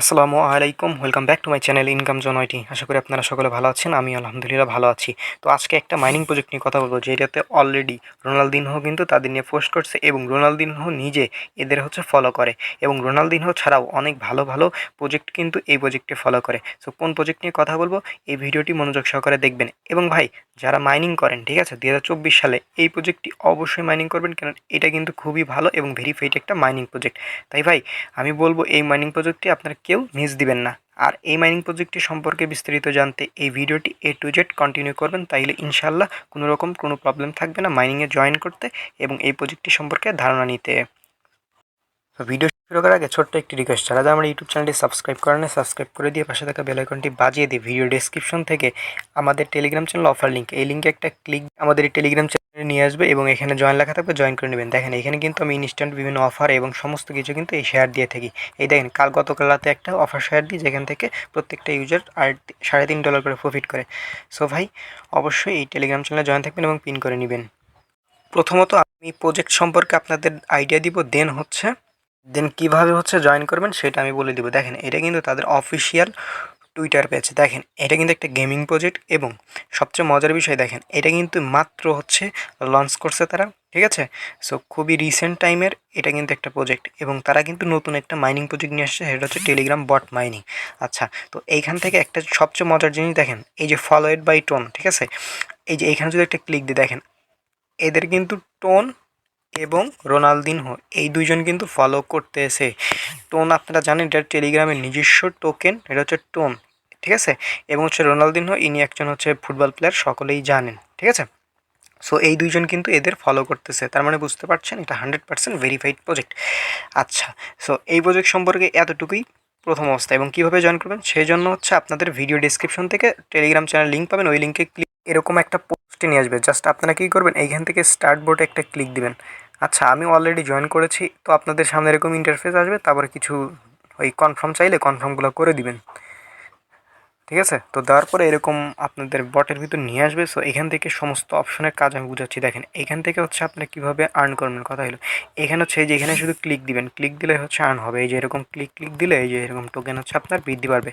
আসসালামু আলাইকুম welcome back to my channel income জনয়টি আশা করি আপনারা সকলে ভালো আছেন, আমি আলহামদুলিল্লাহ ভালো আছি। তো আজকে একটা মাইনিং প্রজেক্ট নিয়ে কথা বলব, যেটাতে অলরেডি রোনালদিনহো কিন্তু তাদের নিয়ে পোস্ট করছে এবং রোনালদিনহো নিজে এদের হচ্ছে ফলো করে। এবং রোনালদিনহো ছাড়াও অনেক ভালো ভালো প্রজেক্ট কিন্তু এই প্রজেক্টে ফলো করে। সো কোন প্রজেক্ট নিয়ে কথা বলব, এই ভিডিওটি মনোযোগ সহকারে দেখবেন। এবং ভাই, যারা মাইনিং করেন, ঠিক আছে দু হাজার চব্বিশ সালে এই প্রজেক্টটি অবশ্যই মাইনিং করবেন কারণ এটা কিন্তু খুবই ভালো এবং ভেরিফাইড একটা মাইনিং প্রজেক্ট তাই ভাই, আমি বলব এই মাইনিং প্রজেক্টটি আপনারা কেউ মিস দিবেন না। আর এই মাইনিং প্রজেক্টটি সম্পর্কে বিস্তারিত জানতে এই ভিডিওটি এ টু জেড কন্টিনিউ করবেন, তাইলে ইনশাল্লাহ কোনো রকম কোনো প্রবলেম থাকবে না মাইনিংয়ে জয়েন করতে এবং এই প্রজেক্টটি সম্পর্কে ধারণা নিতে। ভিডিও শুরু করার আগে ছোট্ট একটি রিকোয়েস্ট যারা আমার ইউটিউব চ্যানেলটি সাবস্ক্রাইব করেন সাবস্ক্রাইব করে দিয়ে পাশে থাকা বেল আইকনটি বাজিয়ে দিয়ে ভিডিও ডেসক্রিপশন থেকে আমাদের টেলিগ্রাম চ্যানেল অফার লিঙ্ক এই লিঙ্কে একটা ক্লিক আমাদের এই টেলিগ্রাম চ্যানেলে নিয়ে আসবে এবং এখানে জয়েন লেখা থাকবে জয়েন করে নেবেন। দেখেন, এখানে কিন্তু আমি ইনস্ট্যান্ট বিভিন্ন অফার এবং সমস্ত কিছু কিন্তু এই শেয়ার দিয়ে থাকি। এই দেখেন, কাল গতকাল রাতে একটা অফার শেয়ার দিই, যেখান থেকে প্রত্যেকটা ইউজার আর সাড়ে তিন ডলার করে প্রফিট করে। সো ভাই, অবশ্যই এই টেলিগ্রাম চ্যানেলে জয়েন থাকবেন এবং পিন করে নেবেন। প্রথমত আমি প্রজেক্ট সম্পর্কে আপনাদের আইডিয়া দিব দেন হচ্ছে দেন কীভাবে হচ্ছে জয়েন করবেন সেটা আমি বলে দেবো। দেখেন, এটা কিন্তু তাদের অফিসিয়াল টুইটার পেজ দেখেন, এটা কিন্তু একটা গেমিং প্রজেক্ট এবং সবচেয়ে মজার বিষয় দেখেন, এটা কিন্তু মাত্র হচ্ছে লঞ্চ করছে তারা, ঠিক আছে? সো খুবই রিসেন্ট টাইমের এটা কিন্তু একটা প্রজেক্ট এবং তারা কিন্তু নতুন একটা মাইনিং প্রজেক্ট নিয়ে আসছে, সেটা হচ্ছে টেলিগ্রাম বট মাইনিং আচ্ছা তো এইখান থেকে একটা সবচেয়ে মজার জিনিস দেখেন, এই যে ফলোয়েড বাই টোন ঠিক আছে? এই যে এইখানে যদি একটা ক্লিক দিয়ে দেখেন, এদের কিন্তু টোন এবং রোনালদিনহো, এই দুইজন কিন্তু ফলো করতে করতেছে। টোন, আপনারা জানেন, এটা টেলিগ্রামের নিজস্ব টোকেন এটা হচ্ছে টোন, ঠিক আছে? এবং হচ্ছে রোনালদিনহো, ইনি একজন হচ্ছে ফুটবল প্লেয়ার সকলেই জানেন, ঠিক আছে? সো এই দুইজন কিন্তু এদের ফলো করতেছে। তার মানে বুঝতে পারছেন, এটা হান্ড্রেড পার্সেন্ট ভেরিফাইড প্রজেক্ট আচ্ছা সো এই প্রজেক্ট সম্পর্কে এতটুকুই প্রথম অবস্থা। এবং কীভাবে জয়েন করবেন সেই জন্য হচ্ছে আপনাদের ভিডিও ডিসক্রিপশন থেকে টেলিগ্রাম চ্যানেল লিঙ্ক পাবেন। ওই লিঙ্কে ক্লিক এরকম একটা পোস্টে নিয়ে আসবে। জাস্ট আপনারা কী করবেন, এইখান থেকে স্টার্ট বোর্ডে একটা ক্লিক দিবেন। আচ্ছা আমি অলরেডি জয়েন করেছি, তো আপনাদের সামনে এরকম ইন্টারফেস আসবে, তারপরে কিছু ওই কনফার্ম চাইলে কনফার্মগুলো করে দিবেন। ঠিক আছে? তো দেওয়ার পরে এরকম আপনাদের বটের ভিতর নিয়ে আসবে সো এখান থেকে সমস্ত অপশনের কাজ আমি বুঝাচ্ছি। দেখেন, এখান থেকে হচ্ছে আপনি কীভাবে আর্ন করবেন কথা হলো। এখানে হচ্ছে যে, এখানে শুধু ক্লিক দিবেন ক্লিক দিলে হচ্ছে আর্ন হবে। এই যে এরকম ক্লিক ক্লিক দিলে এই যে এরকম টোকেন হচ্ছে আপনার বৃদ্ধি পারবে।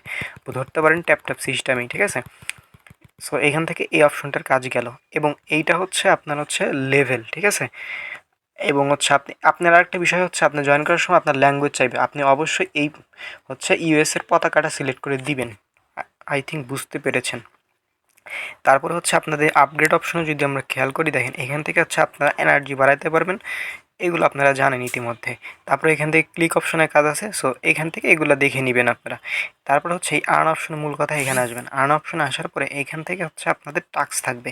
ধরতে পারেন ট্যাপ ট্যাপ সিস্টেমেই ঠিক আছে? সো এখান থেকে এই অপশনটার কাজ গেল। এবং এইটা হচ্ছে আপনার হচ্ছে লেভেল ঠিক আছে? এবং হচ্ছে আপনি, আপনার আরেকটা বিষয় হচ্ছে আপনি জয়েন করার সময় আপনার ল্যাঙ্গুয়েজ চাইবে। আপনি অবশ্যই এই হচ্ছে ইউএসের পতাকাটা সিলেক্ট করে দিবেন। আই থিঙ্ক বুঝতে পেরেছেন। তারপরে হচ্ছে আপনাদের আপগ্রেড অপশনে যদি আমরা খেয়াল করি, দেখেন এখান থেকে হচ্ছে আপনারা এনার্জি বাড়াইতে পারবেন। এগুলো আপনারা জানেন ইতিমধ্যে। তারপরে এখান থেকে ক্লিক অপশনের কাজ আছে সো এখান থেকে এগুলো দেখে নেবেন আপনারা। তারপর হচ্ছে এই আর্ন অপশনের মূল কথা এখানে আসবেন। আর্ন অপশনে আসার পরে এখান থেকে হচ্ছে আপনাদের টাক্স থাকবে।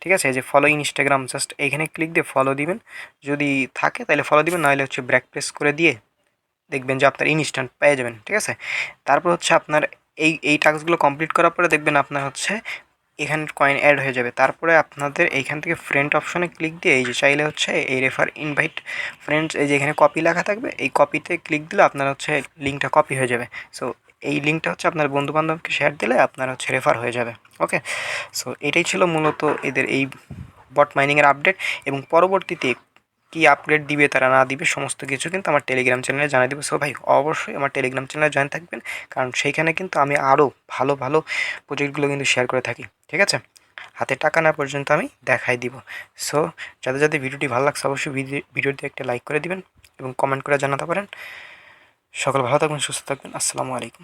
ঠিক আছে? যে ফলো ইনস্টাগ্রাম জাস্ট এখানে ক্লিক দিয়ে ফলো দিবেন। যদি থাকে তাহলে ফলো দিবেন, নাহলে হচ্ছে ব্র্যাক প্রেস করে দিয়ে দেখবেন যে আপনার ইনস্ট্যান্ট পেয়ে যাবেন। ঠিক আছে? তারপর হচ্ছে আপনার এই এই টাস্কগুলো কমপ্লিট করার পরে দেখবেন আপনার হচ্ছে এখানে কয়েন অ্যাড হয়ে যাবে। তারপরে আপনাদের এইখান থেকে ফ্রেন্ড অপশনে ক্লিক দিয়ে এই যে চাইলে হচ্ছে এই রেফার ইনভাইট ফ্রেন্ডস এই যে এখানে কপি লেখা থাকবে, এই কপিতে ক্লিক দিলে আপনার হচ্ছে লিঙ্কটা কপি হয়ে যাবে। সো এই লিঙ্কটা হচ্ছে আপনার বন্ধুবান্ধবকে শেয়ার দিলে আপনার হচ্ছে রেফার হয়ে যাবে। ওকে সো এটাই ছিল মূলত এদের এই বট মাইনিংয়ের আপডেট এবং পরবর্তীতে কী আপগ্রেড দিবে তারা না দিবে সমস্ত কিছু কিন্তু আমার টেলিগ্রাম চ্যানেলে জানিয়ে দেবে। সো ভাই, অবশ্যই আমার টেলিগ্রাম চ্যানেলে জয়েন থাকবেন। কারণ সেইখানে কিন্তু আমি আরও ভালো ভালো প্রজেক্টগুলো কিন্তু শেয়ার করে থাকি। ঠিক আছে? হাতে টাকা না পর্যন্ত আমি দেখাই দিব। সো যাদের যাদের ভিডিওটি ভালো লাগছে অবশ্যই ভিডিওটি একটা লাইক করে দিবেন এবং কমেন্ট করে জানাতে পারেন। সকল ভালো থাকবেন, সুস্থ থাকবেন। আসসালামু আলাইকুম।